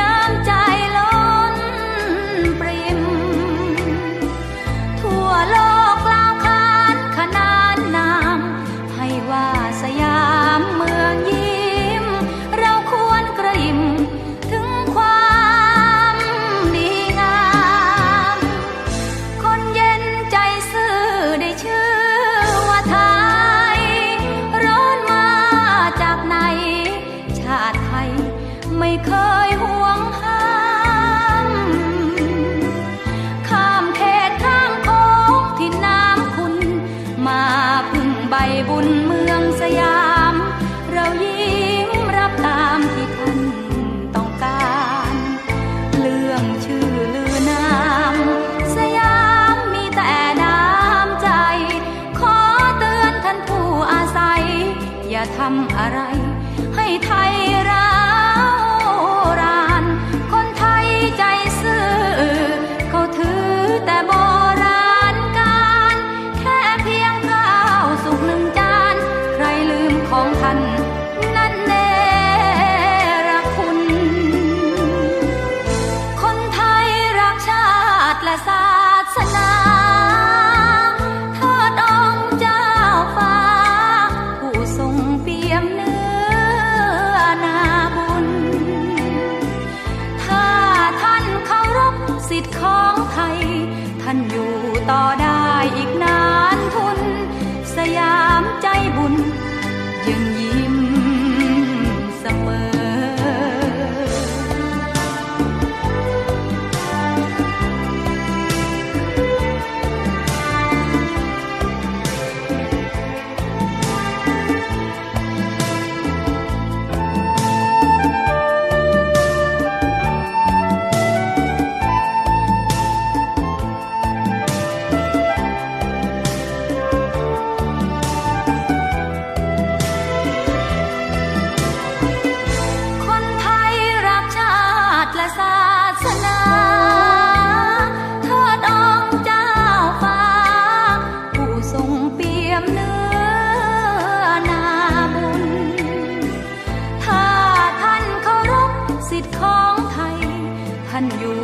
น้ำใจ ห่วงห้ามข้ามเขตข้ามโค้งน้ำคุณ มาพึ่งใบบุญเมืองสยาม เรายิ้มรับตามที่ท่านต้องการ เรื่องชื่อลือนามสยามมีแต่น้ำใจ ขอเตือนท่านผู้อาศัอย่าทำอะไรให้ไทย ศาสนาเทิดองเจ้าฟ้า ผู้ทรงเปี่ยมเนื้อนาบุญ ถ้าท่านเคารพสิทธิ์ของไทย ท่านอยู่ต่อได้อีกนานทุนสยาม มเนื้อนาบุญ ถ้าท่านเคารพสิทธิ์ของไทย ท่านอยู่